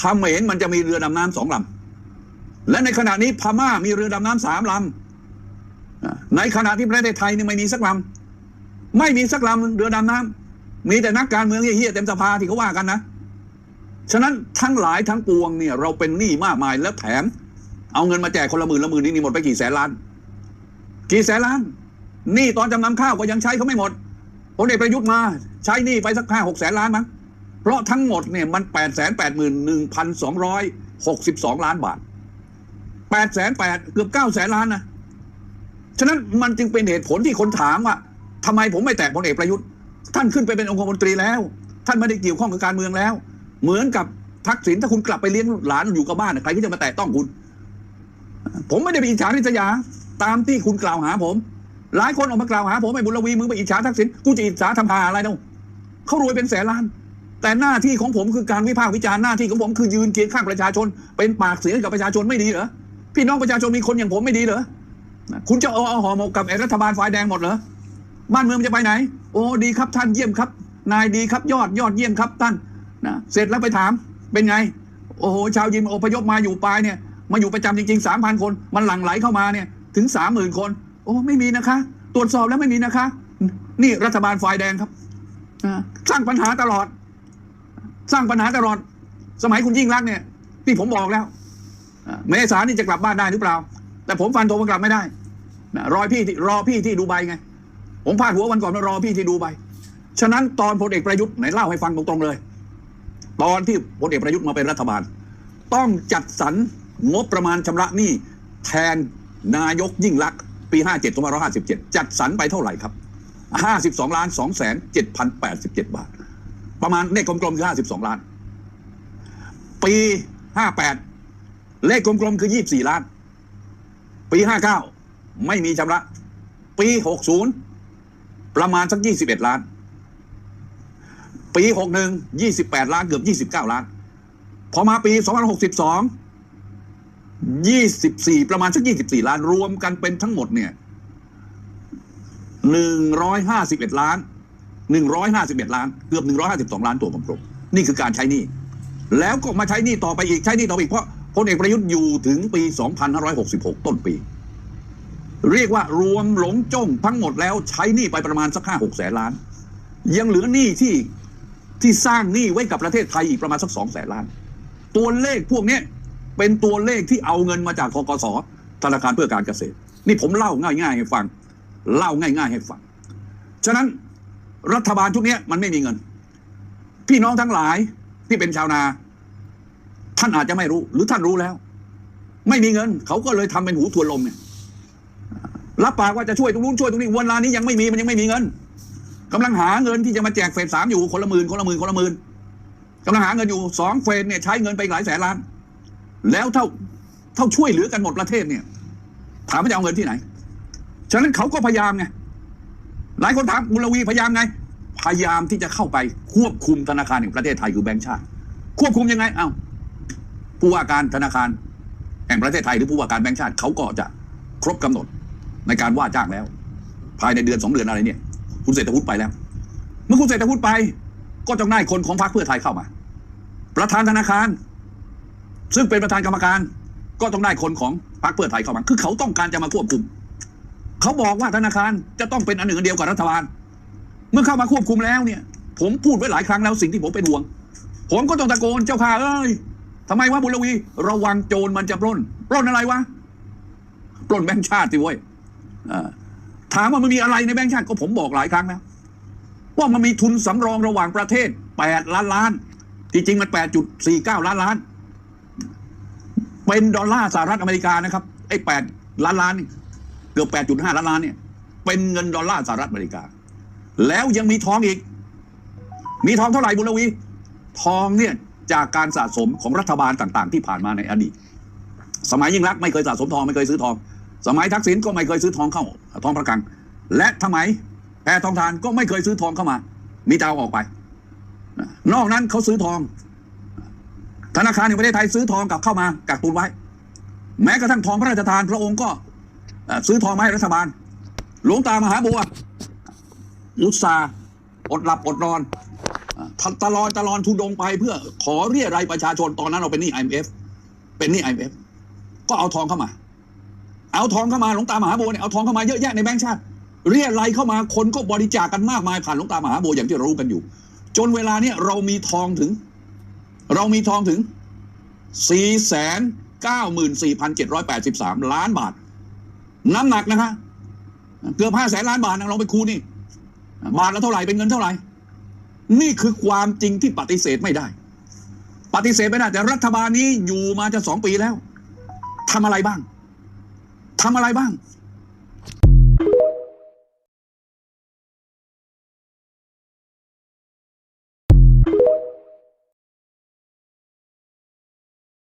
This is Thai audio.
เขมรมันจะมีเรือดำน้ำสองลำและในขณะนี้พม่ามีเรือดำน้ำสามลำในขณะที่ประเทศไทยนี่ไม่มีสักลำไม่มีสักลำเรือดำน้ำมีแต่นักการเมืองเฮี้ยเต็มสภาที่เขาว่ากันนะฉะนั้นทั้งหลายทั้งปวงเนี่ยเราเป็นหนี้มากมายแล้วแถม เอาเงินมาแจกคนละหมื่นละหมื่นนี่หมดไปกี่แสนล้าน กี่แสนล้านหนี้ตอนจำนำข้าวก็ยังใช้เขาไม่หมดพลเอกประยุทธ์มา ใช้หนี้ไปสักห้าหกแสนล้านมั้ง เพราะทั้งหมดเนี่ยมันแปดแสนแปดหมื่นหนึ่งพันสองร้อยหกสิบสองล้านบาทแปดแสนแปดเกือบเก้าแสนล้านนะ ฉะนั้นมันจึงเป็นเหตุผลที่คนถามว่าทำไมผมไม่แตะพลเอกประยุทธ์ ท่านขึ้นไปเป็นองคมนตรีแล้ว ท่านไม่ได้เกี่ยวข้องกับการเมืองแล้ว เหมือนกับทักษิณถ้าคุณกลับไปเลี้ยงหลานอยู่กับบ้านใครที่จะมาแตะต้องคุณ ผมไม่ได้ไปอิจฉาริษยาตามที่คุณกล่าวหาผม หลายคนออกมากล่าวหาผมไอ้บุญลวีมึงไปอิจฉาทักษิณกูจะอิจฉาทำหาอะไรเนาะเขารวยเป็นแสนล้าน แต่หน้าที่ของผมคือการวิพากษ์วิจารณ์หน้าที่ของผมคือยืนเคียงข้างประชาชน เป็นปากเสียงกับประชาชนไม่ดีเหรอพี่น้องประชาชนมีคนอย่างผมไม่ดีเหรอคุณจะเอาเอาหอมกับไอ้รัฐบาลฝ่ายแดงหมดเหรอบ้านเมืองจะไปไหน โอ้ดีครับท่านเยี่ยมครับ นายดีครับยอดยอดเยี่ยมครับท่านนะเสร็จแล้วไปถามเป็นไง โอ้โหชาวยิมอพยพมาอยู่ปลายเนี่ยมาอยู่ประจำจริงๆสามพันคน มันหลั่งไหลเข้ามาเนี่ยถึงสามหมื่นคน โอ้ไม่มีนะคะ ตรวจสอบแล้วไม่มีนะคะ นี่รัฐบาลฝ่ายแดงครับสร้างปัญหาตลอด สร้างปัญหาตลอด สมัยคุณยิ่งรักเนี่ย ที่ผมบอกแล้วเมษานี่จะกลับบ้านได้หรือเปล่า แต่ผมฟันธงว่ากลับไม่ได้รอพี่รอพี่ที่ดูไบไง ผมพาดหัววันก่อนว่ารอพี่ที่ดูไบฉะนั้นตอนพลเอกประยุทธ์ไหนเล่าให้ฟังตรงๆเลย ตอนที่พลเอกประยุทธ์มาเป็นรัฐบาล ต้องจัดสรรงบประมาณชำระหนี้แทนนายกยิ่งลักปี 57 2557 จัดสรรไปเท่าไหร่ครับ 52ล้าน2แสน7,087 บาท ประมาณเลขกลมๆคือ52ล้าน ปี58เลขกลมๆคือ24ล้าน ปี59ไม่มีชำระ ปี60ประมาณสัก21ล้าน ปี61 28ล้านเกือบ29ล้าน พอมาปี2562 24ประมาณสัก24ล้าน รวมกันเป็นทั้งหมดเนี่ย151ล้าน 151 ล้าน เกือบ 152 ล้านตัวกลมๆนี่คือการใช้หนี้ แล้วก็มาใช้หนี้ต่อไปอีกใช้หนี้ต่อไปอีกเพราะพลเอกประยุทธ์อยู่ถึงปี 2566 ต้นปี เรียกว่ารวมหลงจ้งทั้งหมดแล้วใช้หนี้ไปประมาณสัก5-6แสนล้าน ยังเหลือหนี้ที่ที่สร้างหนี้ไว้กับประเทศไทยอีกประมาณสัก2แสนล้าน ตัวเลขพวกนี้เป็นตัวเลขที่เอาเงินมาจากทกสธนาคารเพื่อการเกษตร นี่ผมเล่าง่ายๆให้ฟัง เล่าง่าย ๆ ให้ฟัง ฉะนั้น รัฐบาลชุดเนี้ยมันไม่มีเงิน พี่น้องทั้งหลายที่เป็นชาวนา ท่านอาจจะไม่รู้ หรือท่านรู้แล้ว ไม่มีเงิน เขาก็เลยทำเป็นหูทวนลมเนี่ยรับปากว่าจะช่วยตรงนู้นช่วยตรงนี้วันลานี้ยังไม่มีมันยังไม่มีเงินกำลังหาเงินที่จะมาแจกเฟสสามอยู่คนละหมื่นคนละหมื่นคนละหมื่นกำลังหาเงินอยู่สองเฟสเนี่ยใช้เงินไปหลายแสนล้าน แล้วเท่าเท่าช่วยเหลือกันหมดประเทศเนี่ย ถามว่าจะเอาเงินที่ไหน ฉะนั้นเขาก็พยายามไง หลายคนถามบุญลวีพยายามไง พยายามที่จะเข้าไปควบคุมธนาคารแห่งประเทศไทยคือแบงก์ชาติ ควบคุมยังไงเอ้าผู้ว่าการธนาคาร แห่งประเทศไทยหรือผู้ว่าการแบงก์ชาติเขาก็จะครบกำหนดในการว่าจ้างแล้ว ภายในเดือนสองเดือนอะไรเนี่ย คุณเศรษฐวุฒิไปแล้ว เมื่อคุณเศรษฐวุฒิไป ก็ต้องได้คนของพรรคเพื่อไทยเข้ามา ประธานธนาคาร ซึ่งเป็นประธานกรรมการ ก็ต้องได้คนของพรรคเพื่อไทยเข้ามา คือเขาต้องการจะมาควบคุม เขาบอกว่าธนาคารจะต้องเป็นอันหนึ่งอันเดียวกับรัฐบาล เมื่อเข้ามาควบคุมแล้วเนี่ย ผมพูดไว้หลายครั้งแล้วสิ่งที่ผมเป็นห่วง ผมก็ต้องตะโกนเจ้าข้าเอ้ยทำไมวะบุญลวี ระวังโจรมันจะปล้น ปล้นอะไรวะ ปล้นแบงค์ชาติสิเว้ยถามว่ามันมีอะไรในแบงค์ชาติก็ผมบอกหลายครั้งแล้วว่ามันมีทุนสำรองระหว่างประเทศ 8 ล้านล้าน ที่จริงมัน 8.49 ล้านล้าน เป็นดอลลาร์สหรัฐอเมริกานะครับ ไอ้ 8 ล้านล้าน กือบ 8.5 ล้านล้านเนี่ย เป็นเงินดอลลาร์สหรัฐอเมริกา แล้วยังมีทองอีก มีทองเท่าไหร่บุญลวี ทองเนี่ยจากการสะสมของรัฐบาลต่าง ๆ ที่ผ่านมาในอดีต สมัยยิ่งรักไม่เคยสะสมทองไม่เคยซื้อทอง สมัยทักษิณก็ไม่เคยซื้อทองเข้าทองประกังและทำไมแพทองทานก็ไม่เคยซื้อทองเข้ามา มีแต่เอาออกไป นอกนั้นเขาซื้อทอง ธนาคารแห่งประเทศไทยซื้อทองกลับเข้ามากักตุนไว้ แม้กระทั่งทองพระราชทานพระองค์ก็ ซื้อทองมาให้รัฐบาล หลวงตามหาบัวอุตสาอดหลับอดนอนอ่าตลอดตลอดทุดงไปเพื่อขอเรียรายประชาชนตอนนั้นเราเป็นหนี้ IMF เป็นหนี้ IMF ก็เอาทองเข้ามา เอาทองเข้ามาหลวงตามหาบัวเนี่ยเอาทองเข้ามาเยอะแยะในแบงก์ชาติ เรียรายเข้ามาคนก็บริจาคกันมากมายผ่านหลวงตามหาบัวอย่างที่เรารู้กันอยู่ จนเวลาเนี้ยเรามีทองถึง เรามีทองถึง4 9 4 7 8 3ล้านบาท น้ำหนักนะคะ เกือบห้าแสนล้านบาทนะลองไปคูณนี่ บาทละเท่าไหร่เป็นเงินเท่าไหร่ นี่คือความจริงที่ปฏิเสธไม่ได้ ปฏิเสธไม่ได้ แต่รัฐบาลนี้อยู่มาจะสองปีแล้วทำอะไรบ้างทำอะไรบ้าง